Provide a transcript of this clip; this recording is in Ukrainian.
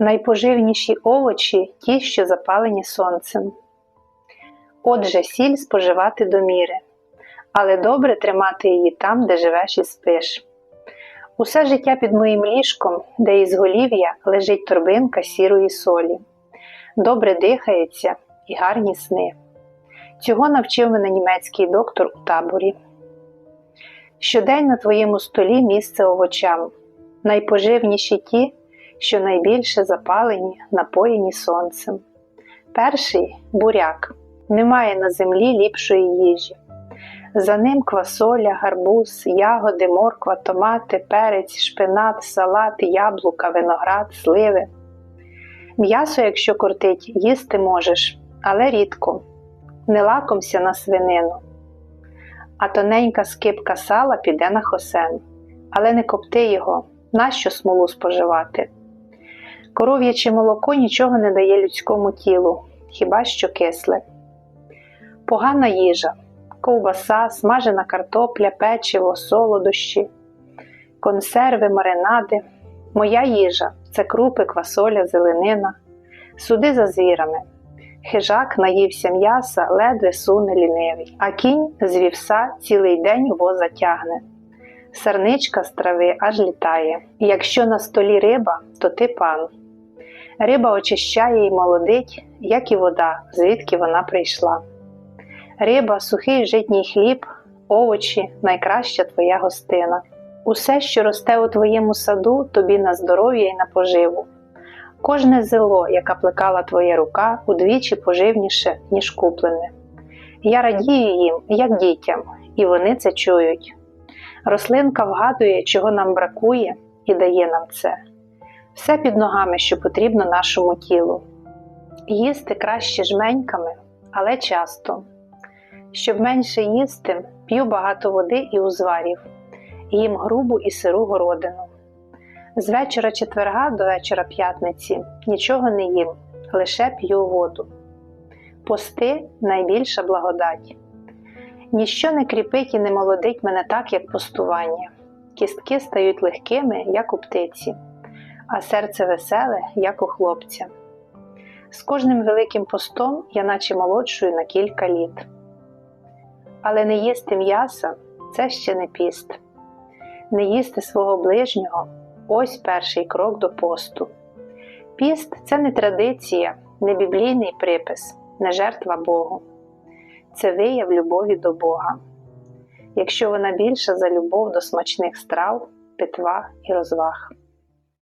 Найпоживніші овочі ті, що запалені сонцем. Отже, сіль споживати до міри, але добре тримати її там, де живеш і спиш. Усе життя під моїм ліжком, де із голів'я лежить торбинка сірої солі. Добре дихається і гарні сни. Цього навчив мене німецький доктор у таборі. Щодень на твоєму столі місце овочам, найпоживніші ті, що найбільше запалені, напоєні сонцем. Перший буряк. Немає на землі ліпшої їжі. За ним квасоля, гарбуз, ягоди, морква, томати, перець, шпинат, салат, яблука, виноград, сливи. М'ясо, якщо кортить, їсти можеш, але рідко. Не лакомся на свинину. А тоненька скипка сала піде на хосен, але не копти його, нащо смолу споживати. Коров'яче молоко нічого не дає людському тілу, хіба що кисле. Погана їжа, ковбаса, смажена картопля, печиво, солодощі, консерви, маринади. Моя їжа це крупи, квасоля, зеленина, суди за звірами. Хижак наївся м'яса, ледве суне лінивий, а кінь з вівса цілий день воза тягне. Сарничка з трави аж літає. Якщо на столі риба, то ти пан. Риба очищає і молодить, як і вода, звідки вона прийшла. Риба, сухий житній хліб, овочі найкраща твоя гостина. Усе, що росте у твоєму саду, тобі на здоров'я і на поживу. Кожне зело, яка плекала твоя рука, удвічі поживніше, ніж куплене. Я радію їм, як дітям, і вони це чують. Рослинка вгадує, чого нам бракує, і дає нам це. Все під ногами, що потрібно нашому тілу. Їсти краще жменьками, але часто. Щоб менше їсти, п'ю багато води і узварів, їм грубу і сиру городину. З вечора четверга до вечора п'ятниці нічого не їм, лише п'ю воду. Пости найбільша благодать. Ніщо не кріпить і не молодить мене так, як постування. Кістки стають легкими, як у птиці, а серце веселе, як у хлопця. З кожним великим постом я наче молодшую на кілька літ. Але не їсти м'яса це ще не піст. Не їсти свого ближнього ось перший крок до посту. Піст це не традиція, не біблійний припис, не жертва Богу. Це вияв любові до Бога. Якщо вона більша за любов до смачних страв, питва і розваг.